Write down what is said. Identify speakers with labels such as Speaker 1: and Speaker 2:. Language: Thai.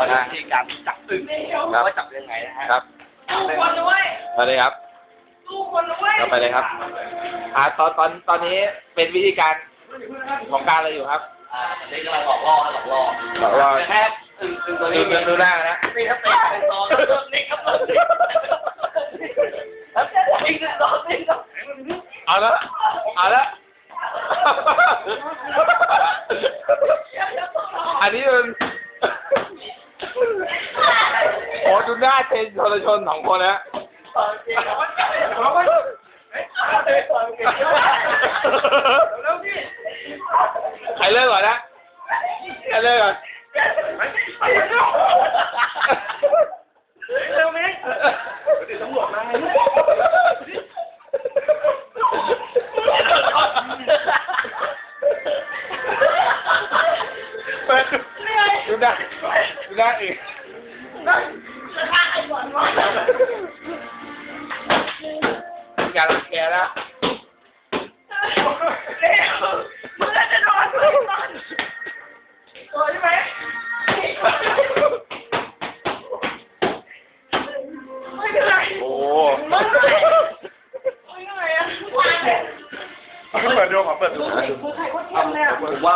Speaker 1: มาดูวิธีการจับอึ่งว่าจับยังไงนะฮะ
Speaker 2: ครับ
Speaker 3: สู้คนด้วย
Speaker 2: มาเลยครับ
Speaker 3: สู้คนด้วย
Speaker 2: เราไปเลยครับอ่าตอนตอนตอนนี้เป็นวิธีการของการอะไรอยู่ครับ
Speaker 1: อ่าตอนนี้กำลังหลอกล่อหลอกล่อ
Speaker 2: หลอกล่อ
Speaker 1: แต่แค่อึ่งอึ่งตัว
Speaker 2: ดู
Speaker 1: นี้
Speaker 2: ดูดูหน้านะ
Speaker 1: นี่ครับเป็นเป็นซองเริ่มนี่ครับเริ่มนี่ครับอีกหนึ่งซองนี่ครับ
Speaker 2: เอาละเอาละอันนี้มัน โอ้ดูหน้าเทนชนชนสองคนนะ
Speaker 1: ซ องจริงครับเพราะว่าเฮ้ยซองจริงแล้วพี่
Speaker 2: ใครเลิกก่อนนะใครเลิกก่อน
Speaker 1: เร็วไหมเดี๋ยวตำรวจมา
Speaker 2: ดูหน้าดูหน้าอีกอย่ารังแกนะ
Speaker 3: มึงจะนอนมึงนอนโอ้ยไหมไม่เป็นไร
Speaker 2: โอ้
Speaker 3: ไม่เป็นไรไม่เป็นไรอะวางเลย
Speaker 2: เปิดดูขอเปิดดู
Speaker 3: มือใครก็เทียมเลยอะ
Speaker 1: ผมว่า